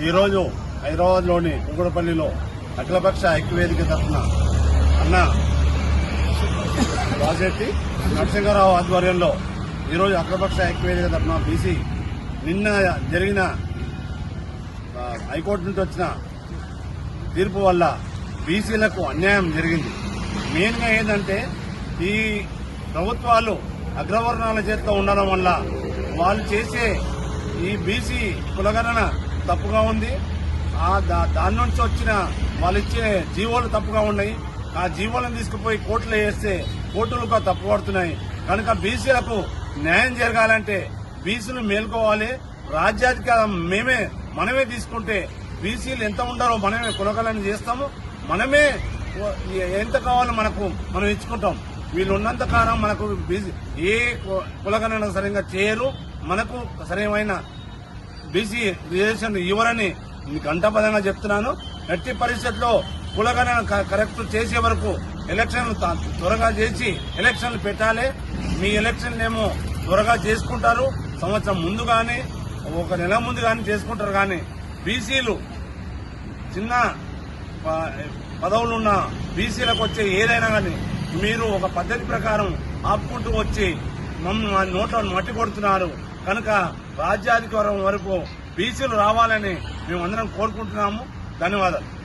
ఈరోజు హైదరాబాద్లోని కుంకుడపల్లిలో అఖిలపక్ష ఐక్యవేదిక తరఫున అన్న రాజెట్టి నరసింహారావు ఆధ్వర్యంలో ఈరోజు అఖిలపక్ష ఐక్యవేదిక తరఫున బీసీ నిన్న జరిగిన హైకోర్టు నుంచి వచ్చిన తీర్పు వల్ల బీసీలకు అన్యాయం జరిగింది. మెయిన్గా ఏంటంటే ఈ ప్రభుత్వాలు అగ్రవర్ణాల చేతిలో ఉండడం వల్ల వాళ్ళు చేసే ఈ బీసీ కులగణన తప్పుగా ఉంది. ఆ దా- దాని నుంచి వచ్చిన వాళ్ళు ఇచ్చే జీవోలు తప్పుగా ఉన్నాయి. ఆ జీవోలను తీసుకుపోయి కోర్టులో వేస్తే కోర్టులు కూడా తప్పు పడుతున్నాయి. కనుక బీసీలకు న్యాయం జరగాలంటే బీసీలు మేల్కోవాలి. రాజ్యాధికారం మేమే మనమే తీసుకుంటే బీసీలు ఎంత ఉండాలో మనమే కులగలను చేస్తాము. మనమే ఎంత కావాలో మనకు మనం ఇచ్చుకుంటాం. వీళ్ళు ఉన్నంత కాలం మనకు ఏ కులగణన సరిగా చేయరు. మనకు సరైన బీసీ రిజర్వేషన్ ఇవ్వరని గంటపదంగా చెప్తున్నాను. ఎట్టి పరిస్థితుల్లో కులగణన కరెక్ట్ చేసే వరకు ఎలక్షన్లు త్వరగా చేసి ఎలక్షన్లు పెట్టాలి. మీ ఎలక్షన్లు ఏమో త్వరగా చేసుకుంటారు. సంవత్సరం ముందు కానీ ఒక నెల ముందు కానీ చేసుకుంటారు కానీ బీసీలు చిన్న ప- పదవులున్న బీసీలకు వచ్చే ఏదైనా కానీ మీరు ఒక పద్ధతి ప్రకారం ఆపుకుంటూ వచ్చి మమ్మల్ని మా నోట్లో మట్టి కొడుతున్నారు. కనుక రాజ్యాధికారం వరకు బీసీలు రావాలని మేము అందరం కోరుకుంటున్నాము. ధన్యవాదాలు.